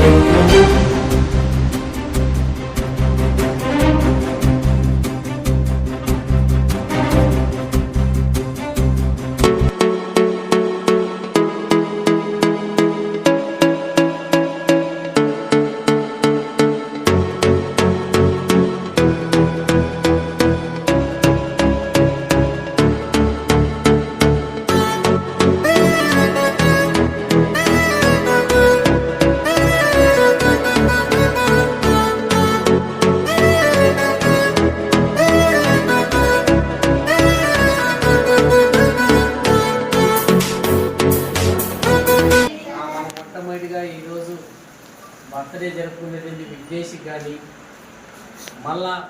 ఆ,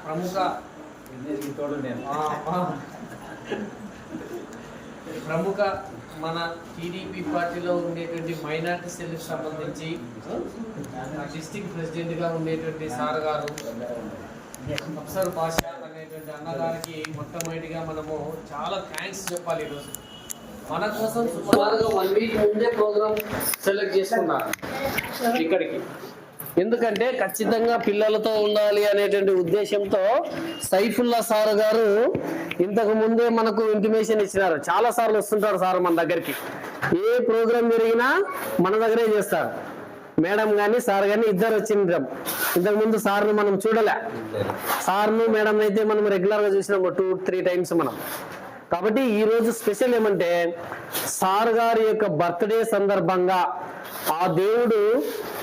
ప్రముఖ ప్రముఖ మన టీడీపీ పార్టీలో ఉండేటువంటి మైనార్టీ సెల్కి సంబంధించి డిస్టిక్ ప్రెసిడెంట్గా ఉండేటువంటి సార్ గారు అఫ్సర్ బాషా అనేటువంటి అన్నగారికి మొట్టమొదటిగా మనము చాలా థ్యాంక్స్ చెప్పాలి ఈరోజు. మన కోసం సుమారుగా వన్ వీక్ ముందే ప్రోగ్రామ్ సెలెక్ట్ చేసుకున్నారు ఇక్కడికి. ఎందుకంటే ఖచ్చితంగా పిల్లలతో ఉండాలి అనేటువంటి ఉద్దేశంతో సైఫుల్లా సార్ గారు ఇంతకు ముందే మనకు ఇంటిమేషన్ ఇచ్చినారు. చాలా సార్లు వస్తుంటారు సార్ మన దగ్గరికి. ఏ ప్రోగ్రామ్ జరిగినా మన దగ్గరే చేస్తారు. మేడం కానీ సార్ కానీ ఇద్దరు వచ్చిండ్రం. ఇంతకు ముందు సార్ను మనం చూడలే. సార్ను మేడం అయితే మనం రెగ్యులర్గా చూసినాము టూ త్రీ టైమ్స్ మనం. కాబట్టి ఈరోజు స్పెషల్ ఏమంటే సార్ గారి యొక్క బర్త్డే సందర్భంగా ఆ దేవుడు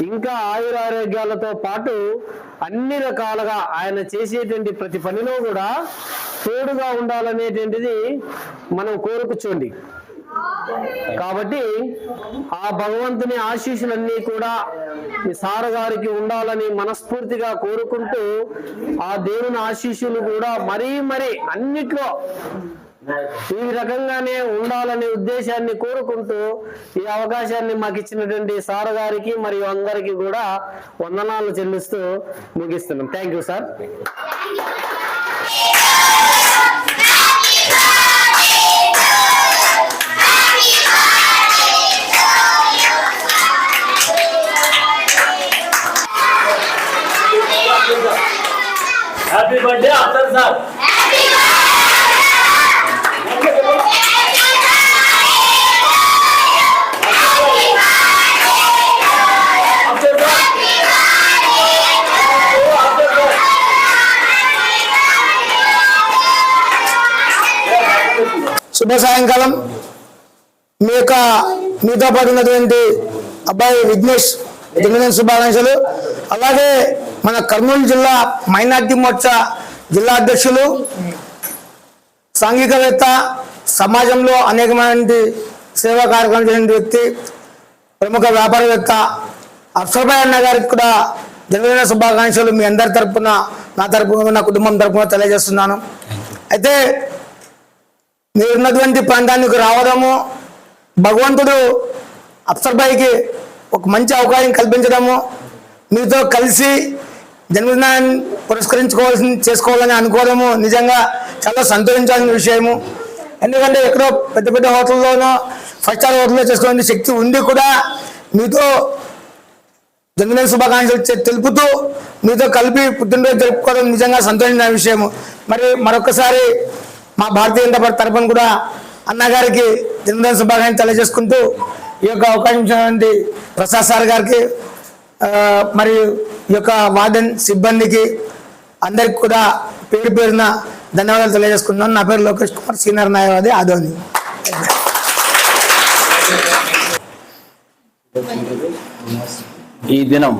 ఇంకా ఆయురారోగ్యాలతో పాటు అన్ని రకాలుగా ఆయన చేసేటువంటి ప్రతి పనిలో కూడా తోడుగా ఉండాలనేటువంటిది మనం కోరుకుచోండి. కాబట్టి ఆ భగవంతుని ఆశీస్సులన్నీ కూడా సారగారికి సార్ గారికి ఉండాలని మనస్ఫూర్తిగా కోరుకుంటూ ఆ దేవుని ఆశీస్సులు కూడా మరీ మరీ అన్నిట్లో ఈ రకంగానే ఉండాలనే ఉద్దేశాన్ని కోరుకుంటూ ఈ అవకాశాన్ని మాకు ఇచ్చినటువంటి సార్ గారికి మరియు అందరికి కూడా వందనాలు చెల్లిస్తూ ముగిస్తున్నాం. Thank you sir happy birthday Afsar sir శుభ సాయంకాలం. మీ యొక్క మీతో పాటు ఉన్నటువంటి అబ్బాయి విఘ్నేష్ జన్మదిన శుభాకాంక్షలు. అలాగే మన కర్నూలు జిల్లా మైనార్టీ మోర్చా జిల్లా అధ్యక్షులు సాంఘికవేత్త సమాజంలో అనేకమైనటువంటి సేవా కార్యక్రమం చేసిన వ్యక్తి ప్రముఖ వ్యాపారవేత్త అక్షరభాయ్ అన్న గారికి కూడా జన్మదిన శుభాకాంక్షలు మీ అందరి తరఫున నా తరపున నా కుటుంబం తరపున తెలియజేస్తున్నాను. అయితే మీరున్నటువంటి ప్రాంతానికి రావడము భగవంతుడు అప్సర్బాయికి ఒక మంచి అవకాశం కల్పించడము మీతో కలిసి జన్మదినాన్ని పురస్కరించుకోవాల్సి చేసుకోవాలని అనుకోవడము నిజంగా చాలా సంతోషించాల్సిన విషయము. ఎందుకంటే ఎక్కడో పెద్ద పెద్ద హోటల్లోనో ఫైవ్ స్టార్ హోటల్లో చేసుకునే శక్తి ఉంది కూడా మీతో జన్మదిన శుభాకాంక్షలు తెలుపుతూ మీతో కలిపి పుట్టినరోజు జరుపుకోవడం నిజంగా సంతోషించిన విషయము. మరి మరొకసారి మా భారతీయ జనతా పార్టీ తరఫున కూడా అన్నగారికి దినదిన శుభాకాంక్షలు తెలియజేసుకుంటూ ఈ యొక్క అవకాశం ఇచ్చినటువంటి ప్రసాద్ సార్ గారికి మరియు ఈ యొక్క వార్డెన్ సిబ్బందికి అందరికి కూడా పేరు పేరున ధన్యవాదాలు తెలియజేసుకున్నాను నా పేరు లోకేష్ కుమార్ సీనియర్ న్యాయవాది ఆదోని. ఈ దినం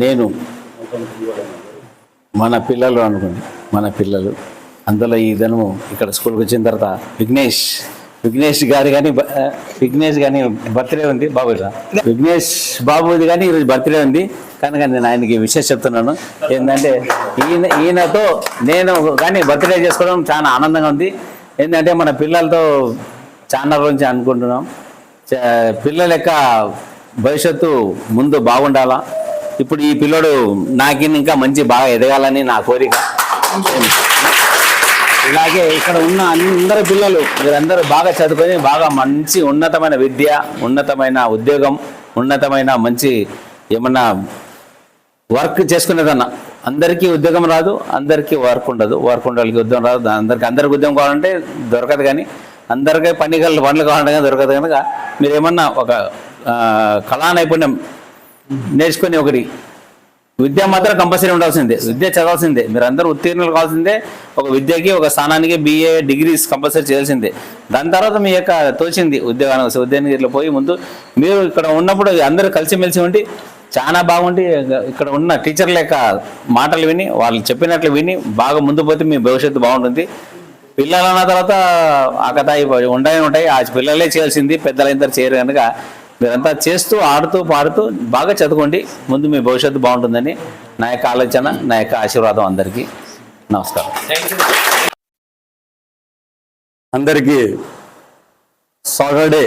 నేను మన పిల్లలు అనుకోండి మన పిల్లలు. అందులో ఈ దినము ఇక్కడ స్కూల్కి వచ్చిన తర్వాత విఘ్నేష్. విఘ్నేష్ గారు కానీ విఘ్నేష్ కానీ బర్త్డే ఉంది బాబు విఘ్నేష్ బాబుది కానీ ఈరోజు బర్త్డే ఉంది. కనుక నేను ఆయనకి విషయం చెప్తున్నాను. ఏంటంటే ఈయన ఈయనతో నేను కానీ బర్త్డే చేసుకోవడం చాలా ఆనందంగా ఉంది. ఏంటంటే మన పిల్లలతో చాలా రోజు నుంచి అనుకుంటున్నాం. చ- పిల్లల యొక్క భవిష్యత్తు ముందు బాగుండాలా. ఇప్పుడు ఈ పిల్లడు నాకు ఇంకా మంచి బాగా ఎదగాలని నా కోరిక. ఇలాగే ఇక్కడ ఉన్న అందరు పిల్లలు మీరందరూ బాగా చదువుకొని బాగా మంచి ఉన్నతమైన విద్య ఉన్నతమైన ఉద్యోగం ఉన్నతమైన మంచి ఏమన్నా వర్క్ చేసుకునేదన్నా అందరికీ ఉద్యోగం రాదు అందరికీ వర్క్ ఉండదు. వర్క్ ఉండాలి ఉద్యోగం రాదు. అందరికి అందరికి ఉద్యోగం కావాలంటే దొరకదు కానీ అందరికీ పని గల పనులు కావాలంటే కానీ దొరకదు కనుక మీరు ఏమన్నా ఒక కళా నైపుణ్యం నేర్చుకొని ఒకటి విద్య మాత్రం కంపల్సరీ ఉండాల్సిందే. విద్య చదవాల్సిందే. మీరు అందరూ ఉత్తీర్ణులు కావాల్సిందే. ఒక విద్యకి ఒక స్థానానికి బిఏ డిగ్రీస్ కంపల్సరీ చేయాల్సిందే. దాని తర్వాత మీ యొక్క తోచింది ఉద్యోగాన ఉద్యోగానికి పోయి ముందు మీరు ఇక్కడ ఉన్నప్పుడు అందరూ కలిసిమెలిసి ఉండి చాలా బాగుండి ఇక్కడ ఉన్న టీచర్ల యొక్క మాటలు విని వాళ్ళు చెప్పినట్లు విని బాగా ముందు పోతే మీ భవిష్యత్తు బాగుంటుంది. పిల్లలు అన్న తర్వాత ఆకతాయి ఉంటాయి ఉంటాయి. ఆ పిల్లలే చేయాల్సింది పెద్దలందరూ చేయరు కనుక మీరంతా చేస్తూ ఆడుతూ పాడుతూ బాగా చదువుకోండి. ముందు మీ భవిష్యత్తు బాగుంటుందని నా యొక్క ఆలోచన నా యొక్క ఆశీర్వాదం అందరికీ. నమస్కారం. అందరికీ సాటర్డే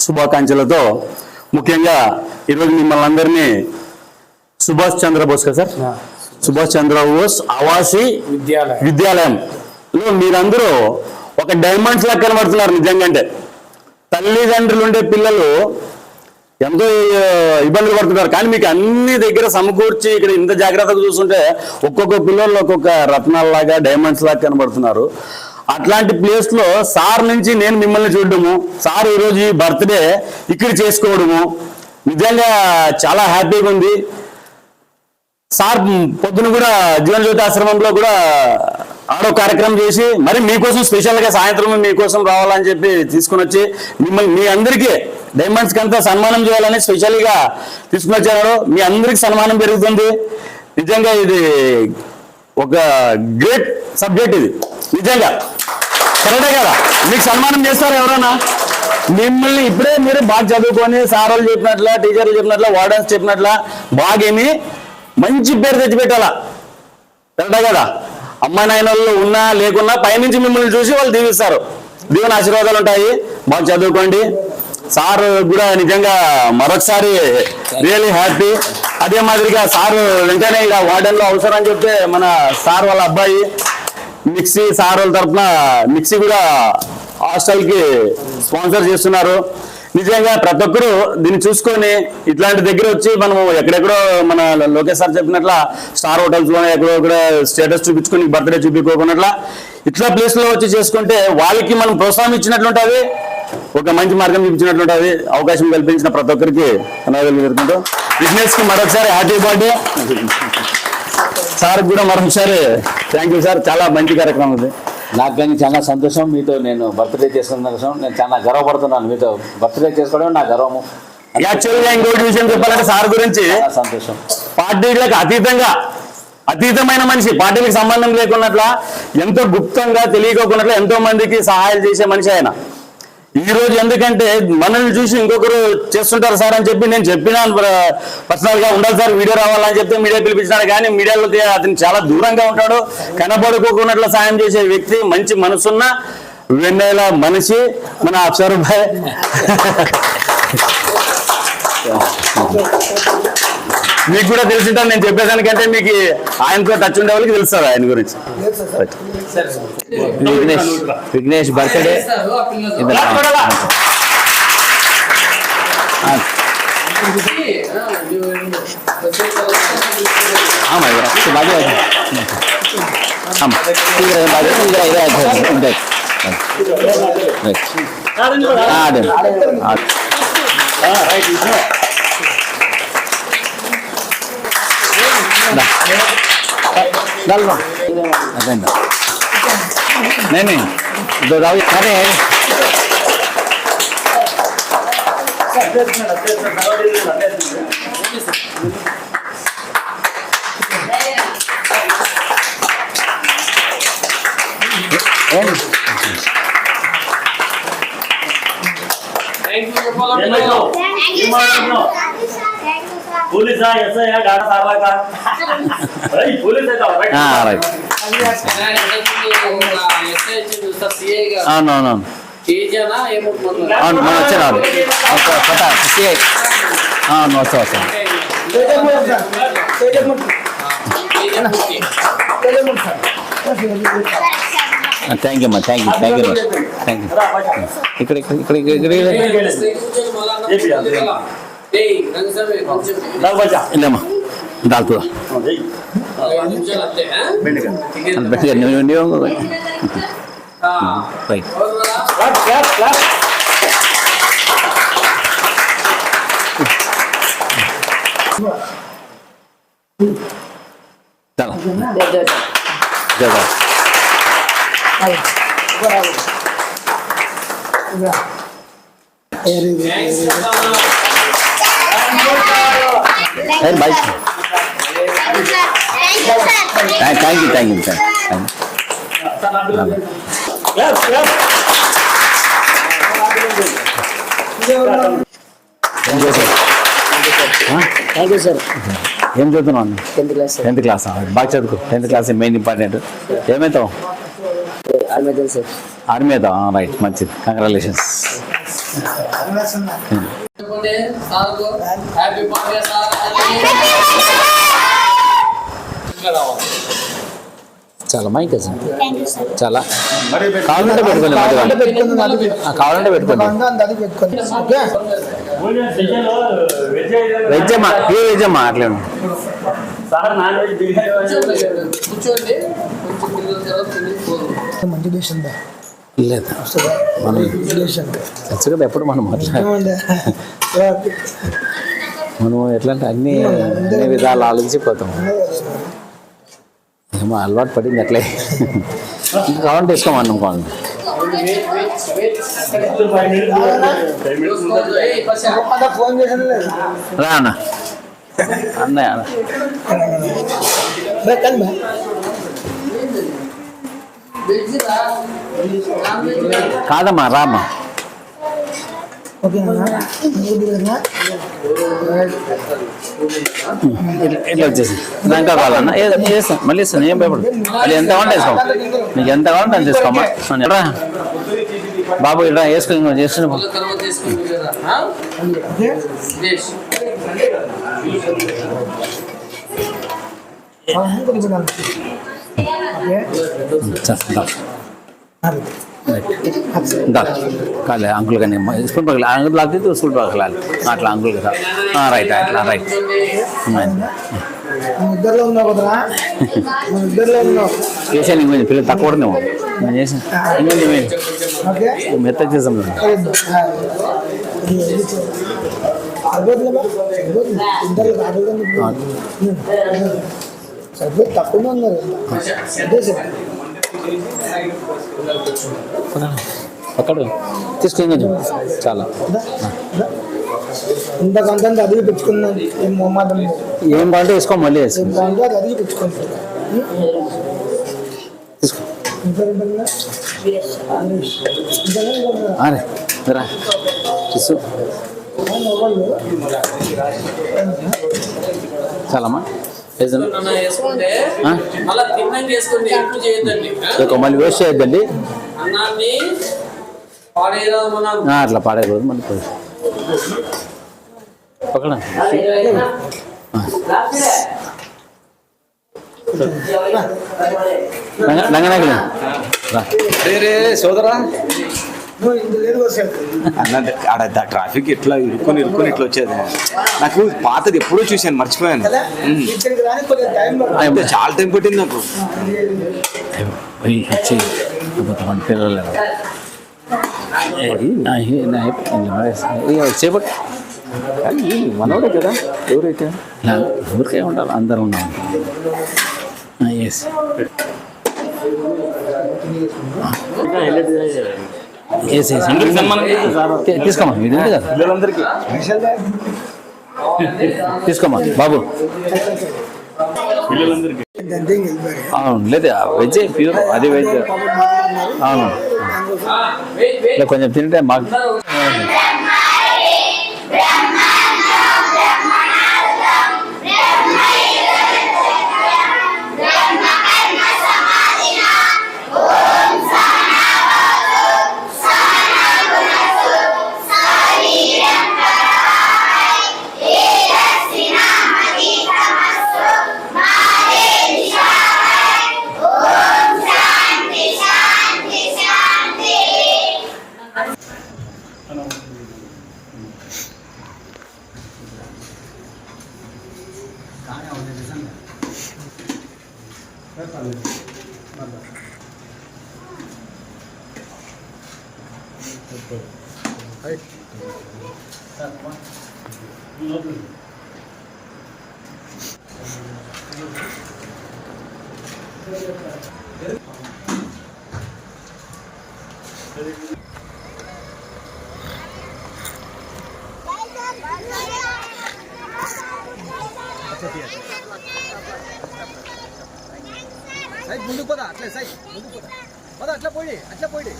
శుభాకాంక్షలతో ముఖ్యంగా ఈరోజు మిమ్మల్ని అందరినీ సుభాష్ చంద్రబోస్ కదా సార్? సుభాష్ చంద్రబోస్ ఆవాసి విద్యాలయం. విద్యాలయంలో మీరందరూ ఒక డైమండ్స్ లా కనబడుతున్నారు నిజంగా అంటే. తల్లిదండ్రులు ఉండే పిల్లలు ఎంతో ఇబ్బందులు పడుతున్నారు. కానీ మీకు అన్ని దగ్గర సమకూర్చి ఇక్కడ ఇంత జాగ్రత్తగా చూస్తుంటే ఒక్కొక్క పిల్లలు ఒక్కొక్క రత్నాలలాగా డైమండ్స్ లాగా కనబడుతున్నారు. అట్లాంటి ప్లేస్లో సార్ నుంచి నేను మిమ్మల్ని చూడడము సార్ ఈరోజు ఈ బర్త్డే ఇక్కడ చేసుకోవడము నిజంగా చాలా హ్యాపీగా ఉంది. సార్ పొద్దున కూడా జీవనజ్యోతి ఆశ్రమంలో కూడా ఆడో కార్యక్రమం చేసి మరి మీకోసం స్పెషల్గా సాయంత్రం మీకోసం రావాలని చెప్పి తీసుకుని వచ్చి మిమ్మల్ని మీ అందరికీ డైమండ్స్ కంతా సన్మానం చేయాలని స్పెషల్గా తీసుకుని వచ్చారు. మీ అందరికి సన్మానం పెరుగుతుంది. నిజంగా ఇది ఒక గ్రేట్ సబ్జెక్ట్ ఇది. నిజంగా. కరెక్టే కదా? మీకు సన్మానం చేస్తారు ఎవరైనా మిమ్మల్ని ఇప్పుడే మీరు బాగా చదువుకొని సార్ వాళ్ళు చెప్పినట్ల టీచర్లు చెప్పినట్ల వార్డెన్స్ చెప్పినట్ల బాగేమి మంచి పేరు తెచ్చిపెట్టాలా? కరెక్టే కదా? అమ్మ నాయనల్లో ఉన్నా లేకున్నా పైనుంచి మిమ్మల్ని చూసి వాళ్ళు దీవిస్తారు. దీవెన ఆశీర్వాదాలు ఉంటాయి. బాగా చదువుకోండి. సార్ కూడా నిజంగా మరొకసారి రియల్లీ హ్యాపీ అదే మాదిరిగా సార్ వెంటనే ఇక వార్డెన్లో అవసరం అని చెప్తే మన సార్ వాళ్ళ అబ్బాయి మిక్సీ సార్ వాళ్ళ తరఫున మిక్సీ కూడా హాస్టల్కి స్పాన్సర్ చేస్తున్నారు. నిజంగా ప్రతి ఒక్కరు దీన్ని చూసుకొని ఇట్లాంటి దగ్గర వచ్చి మనం ఎక్కడెక్కడో మన లోకేష్ సార్ చెప్పినట్ల స్టార్ హోటల్స్లోనే ఎక్కడో ఇక్కడ స్టేటస్ చూపించుకొని బర్త్డే చూపించుకోకున్నట్ల ఇట్లా ప్లేస్లో వచ్చి చేసుకుంటే వాళ్ళకి మనం ప్రోత్సాహం ఇచ్చినట్లుంటది ఒక మంచి మార్గం చూపించినట్లుంటది అవకాశం కల్పించిన ప్రతి ఒక్కరికి ధన్యవాదాలు జరుగుతుంటూ బిజినెస్కి మరొకసారి హ్యాపీ బర్త్డే సార్ కూడా మరొకసారి థ్యాంక్ యూ సార్ చాలా మంచి కార్యక్రమం ఇది. నాకు కానీ చాలా సంతోషం. మీతో నేను బర్త్డే చేసుకున్న కోసం నేను చాలా గర్వపడుతున్నాను. మీతో బర్త్డే చేసుకోవడం నా గర్వము. యాక్చువల్గా ఇంకోటి విషయం చెప్పాలంటే సార్ గురించి సంతోషం. పార్టీలకు అతీతంగా అతీతమైన మనిషి పార్టీలకు సంబంధం లేకున్నట్ల ఎంతో గుప్తంగా తెలియకోకున్నట్ల ఎంతో మందికి సహాయాలు చేసే మనిషి ఆయన. ఈ రోజు ఎందుకంటే మనల్ని చూసి ఇంకొకరు చేస్తుంటారు సార్ అని చెప్పి నేను చెప్పినాను పర్సనల్గా ఉండాలి సార్ వీడియో రావాలని చెప్తే మీడియా పిలిపించినాడు కానీ మీడియాలో అతను చాలా దూరంగా ఉంటాడు. కనబడుకోకున్నట్లు సాయం చేసే వ్యక్తి మంచి మనసున్న వెన్నెల మనిషి మన అప్సర్ భాయ్ మీకు కూడా తెలిసింటారు నేను చెప్పేదానికంటే మీకు ఆయనతో టచ్ ఉండే వాళ్ళకి తెలుస్తుంది ఆయన గురించి. విఘ్నేష్ విఘ్నేష్ బర్త్డే. చేస్తారు Dalma. Atenda. Nene, David, dale. Thank you for following. పోలీసా ఎస్ఐ డాటా పోలీస్ అవునవునవును అవును మన వచ్చారు సిఐ అవును వస్తా వస్తా. థ్యాంక్ యూ అమ్మా thank you thank you thank you. ఇక్కడ ఇక్కడ ఇక్కడ ఇక్కడ ఇక్కడ మళ్ళా ఏయ్ రంగస్వామి కొంచెం దాని బచ్చా ఇల్లమ్మా దాల్తుందా ఐదు చెప్తాను. Hey, bye. Thank you thank you thank clap clap ఏం చేశారు థ్యాంక్ యూ సార్ ఏం చదువుతున్నావు అన్న? టెన్త్ క్లాస్ టెన్త్ క్లాస్ బాగా చదువుకో. టెన్త్ క్లాస్ మెయిన్ ఇంపార్టెంట్ ఏమవుతావు ఆర్మీ సార్ ఆర్మీ అవుతావు రైట్ మంచిది. కంగ్రాచులేషన్స్ సార్కు. Happy birthday sir. చాలా మైక్ చాలా. కావాలంటే పెట్టుకోండి కావాలంటే పెట్టుకోండి. వెజ్ వెజ్ అమ్మా ప్యూర్ వెజ్ అమ్మా అట్లే మంచి డిష్ ఉందా లేదు. మనం డిష్ ఎప్పుడు మనం మాట్లాడాలి మనం ఎట్లా అంటే అన్ని అన్ని విధాలు ఆలోచించిపోతాం. ఏమో అలవాటు పడింది అట్లే. ఇంకా కావాలంటే వేసుకోమన్నాం కావాలి ఏయ్ పచ్చా రా అన్న. అన్నయ్య అన్న. కాదమ్మా రామ్మా. ఇట్లా- ఇట్లా వచ్చేసి. ఇంకా కావాలన్నా ఏదో చేస్తాను మళ్ళీ ఇస్తాను ఏం భయపడు మళ్ళీ ఎంత కావాలంటే వేసుకో. నీకు ఎంత కావాలంటే అంత తీసుకోమ్మా అని రా. బాబు ఇలా వేసుకుని నువ్వు చేస్తున్న కాలే అంకుల్ కానీ స్కూల్ పక్కల అంకుల్ లాగితే స్కూల్ పక్కల అట్లా అంకుల్ కదా రైట్ అట్లా రైట్. ఇద్దరులో ఉన్నావు కదరా ఇద్దరులో ఉన్నావు ఇంకొంచెం పిల్లలు తక్కువ పడినాము నేను ఇంకొంచెం. ఓకే. మెత్తగా చేసాం. సరిపోయి తక్కువ ఉన్నారు. అక్కడ తీసుకుని చాలా. ఇంత కొంత అదిగి పెట్టుకున్నాం ఏం మొహమాటం లేదు. ఏం కావాలంటే వేసుకో మళ్ళీ వేసుకో. అది అదిగి పెట్టుకుంటాం తీసుకో. రా చాలమ్మా. మళ్ళా వేస్ట్ చేయొద్దండి. అట్లా పాడే రోజు మళ్ళీ పక్కన. లంగనాకి రా రే సోదరా. అన్నట్టు ఆడ ట్రాఫిక్ ఎట్లా ఇరుక్కొని ఇరుక్కొని ఇట్లా వచ్చేది నాకు పాతది ఎప్పుడో చూశాను మర్చిపోయాను చాలా టైం పట్టింది నాకు పిల్లలు చేపట్టు కానీ మనోడే కదా ఎవరైతే ఊరికే ఉండాలి అందరూ ఉండాలి ఎస్ తీసుకోమా ఇది ఉంది కదా? పిల్లలందరికీ తీసుకోమా బాబు. అవును లేదు వెజ్ ప్యూర్ అది వెజ్ అవును. కొంచెం తింటే మాకు ముందుకు పోదా అట్లే సైడ్ ముందుకు పోదా పోదా అట్లా పోయి అట్లా పోయి